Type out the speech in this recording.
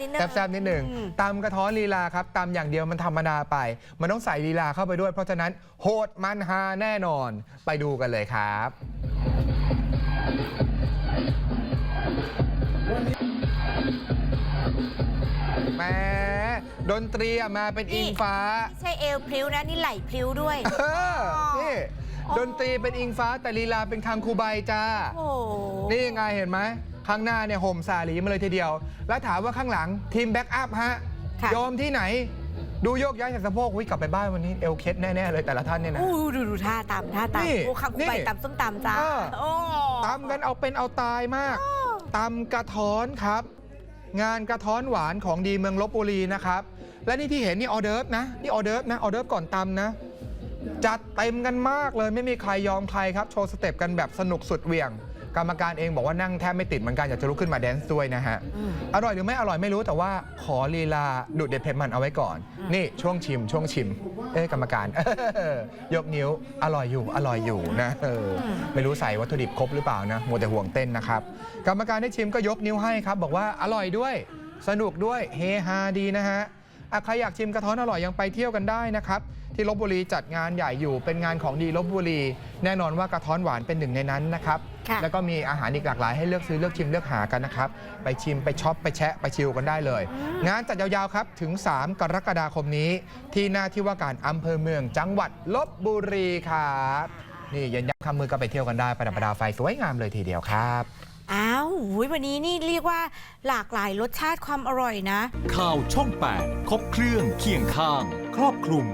นิดนึง แซ่บๆนิดหนึ่งอืมตำกระท้อนลีลาครับตำอย่างเดียวมันธรรมดาไป มันต้องใส่ลีลาเข้าไปด้วย เพราะฉะนั้นโหดมันฮาแน่นอน ไปดูกันเลยครับ แหม้ดนตรีอะมาเป็นอิงฟ้า ไม่ใช่เอวพริ้วนะ นี่ไหลพริ้วด้วย เออนี่อ๋อดนตรีเป็นอิงฟ้าแต่ลีลาเป็นคังคูใบจ้า โอ้โห นี่ไงเห็นไหม ข้างหน้าเนี่ยห่มสาลีมาเลยทีเดียว แล้วถามว่าข้างหลังทีมแบ็กอัพฮะค่ะ ยอมที่ไหน ดูโยกย้ายจากสะโพกวิกลับไปบ้านวันนี้เอวเคสแน่ ๆ เลยแต่ละท่านเนี่ยนะ อู้ดูดูท่าตำท่านี่ตำโอ้ขับนี่ไปตำส้มตำจ้าเออ โอ้ตำกันเอาเป็นเอาตายมากตำกระท้อนครับ งานกระท้อนหวานของดีเมืองลบบุรีนะครับ และนี่ที่เห็นนี่ออเดิร์ฟนะนี่ออเดิร์ฟนะออเดิร์ฟก่อนตำนะ จัดเต็มกันมากเลยไม่มีใครยอมใครครับ โชว์สเต็ปกันแบบสนุกสุดเหวี่ยง กรรมการเองบอกว่านั่งแทบไม่ติดเหมือนกันอยากจะลุกขึ้นมาแดนซ์ด้วยนะฮะอืมอร่อยหรือไม่อร่อยไม่รู้แต่ว่าขอลีลาดุดเด็ดเผ็ดมันเอาไว้ก่อน นี่ช่วงชิม ช่วงชิม เอ้ยกรรมการยกนิ้วอร่อยอยู่อร่อยอยู่นะเออไม่รู้ใส่วัตถุดิบครบหรือเปล่านะมัวแต่ห่วงเต้นนะครับ กรรมการได้ชิมก็ยกนิ้วให้ครับ บอกว่าอร่อยด้วย สนุกด้วยเฮฮาดีนะฮะอะ ใครอยากชิมกระท้อนอร่อยยังไปเที่ยวกันได้นะครับ ที่ลบบุรีจัดงานใหญ่อยู่เป็นงานของดีลบบุรี แน่นอนว่ากระท้อนหวานเป็นหนึ่งในนั้นนะครับ ค่ะแล้วก็มีอาหารอีกหลากหลายให้เลือกซื้อเลือกชิมเลือกหากันนะครับ ไปชิมไปช็อปไปแชะไปชิลกันได้เลย งานจัดยาวๆครับถึง 3 กรกฎาคมนี้ ที่หน้าที่ว่าการอำเภอเมืองจังหวัดลบบุรีครับนี่เย็นยักษ์คำมือก็ไปเที่ยวกันได้ประดับประดาไฟสวยงามเลยทีเดียวครับ อ้าววันนี้นี่เรียกว่าหลากหลายรสชาติความอร่อยนะ ข่าวช่อง 8 ครบเครื่องเคียงข้าง ครอบคลุม